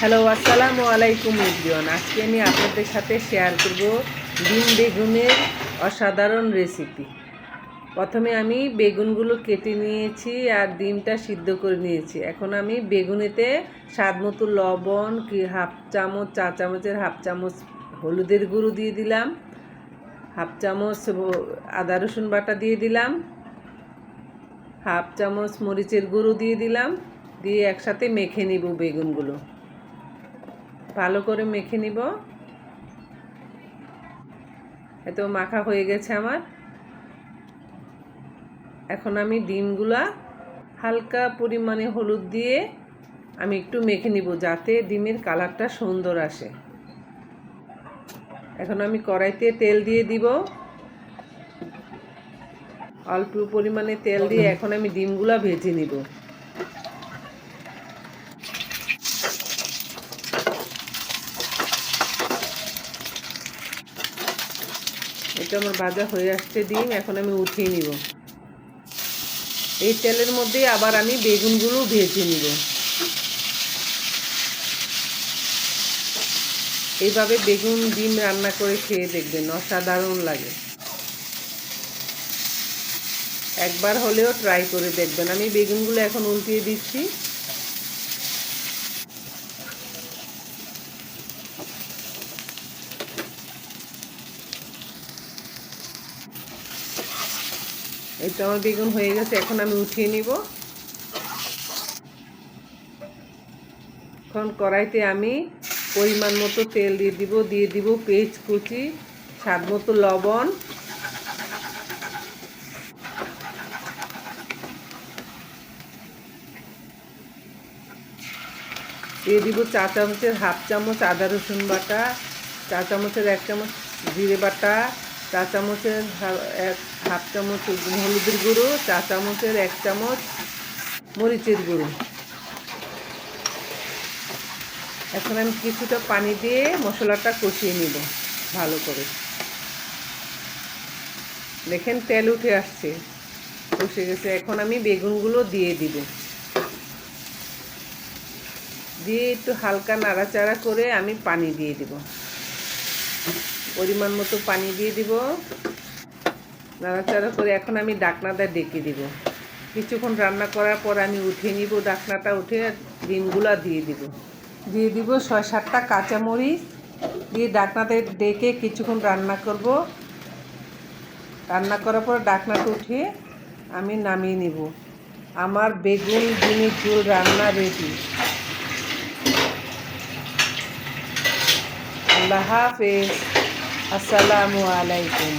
Hello আসসালামু আলাইকুম ইব্রিয়ন আজকে আমি আপনাদের সাথে শেয়ার করব ডিম বেগুনের অসাধারণ রেসিপি প্রথমে আমি বেগুনগুলো কেটে নিয়েছি আর ডিমটা সিদ্ধ করে নিয়েছি। এখন আমি বেগুনেতে স্বাদ মতো লবণ, কি হাফ চামচ, চা চামচের হাফ চামচ হলুদের গুঁড়ো দিয়ে দিলাম, হাফ চামচ আদা রসুন বাটা দিয়ে দিলাম, হাফ চামচ মরিচের গুঁড়ো দিয়ে দিলাম, দিয়ে একসাথে মেখে নিব বেগুনগুলো। ভালো করে মেখে নিব। এত মাখা হয়ে গেছে আমার। এখন আমি ডিমগুলা হালকা পরিমাণে হলুদ দিয়ে আমি একটু মেখে নিব যাতে ডিমের কালারটা সুন্দর আসে। এখন আমি কড়াইতে তেল দিয়ে দিব। অল্প পরিমাণে তেল দিয়ে এখন আমি ডিমগুলা ভেজে নিব। এটা আমার ভাজা হয়ে আসছে ডিম, এখন আমি উঠিয়ে নিব। এই তেলের মধ্যে আবার আমি বেগুনগুলো ভেজে নিব। এইভাবে বেগুন, ডিম রান্না করে খেয়ে দেখবেন, অসাধারণ লাগে। একবার হলেও ট্রাই করে দেখবেন। আমি বেগুনগুলো এখন উল্টিয়ে দিচ্ছি। এই তো আমার বেগুন হয়ে গেছে, এখন আমি উঠিয়ে নিব। এখন কড়াইতে আমি পরিমাণ মতো তেল দিয়ে দিব দিয়ে দিব পেঁয়াজ কুচি, স্বাদ মতো লবণ। দিয়ে দিব চা চামচের হাফ চামচ আদা রসুন বাটা, চা চামচের এক চামচ জিরে বাটা, চা চামচের এক হাফ চামচ হলুদের গুঁড়ো, চা চামচের এক চামচ মরিচের গুঁড়ো। এখন আমি কিছুটা পানি দিয়ে মশলাটা কষিয়ে নিব ভালো করে। দেখেন তেল উঠে আসছে, কষে গেছে। এখন আমি বেগুনগুলো দিয়ে দিব। দিয়ে একটু হালকা নাড়াচাড়া করে আমি পানি দিয়ে দিব। পরিমাণ মতো পানি দিয়ে দিব। নাড়াচাড়া করে এখন আমি ডাকনাটা ডেকে দিব। কিছুক্ষণ রান্না করার পর আমি উঠিয়ে নিব, ডাকনাটা উঠে ডিমগুলা দিয়ে দিব। দিয়ে দিব ছয় সাতটা কাঁচামরিচ, দিয়ে ডাকনাতে ডেকে কিছুক্ষণ রান্না করব। রান্না করার পর ডাকনাটা উঠিয়ে আমি নামিয়ে নিব। আমার বেগুন, ডিমের ঝোল রান্না রেডি আল্লাহ হাফেজ। আসসালামু আলাইকুম।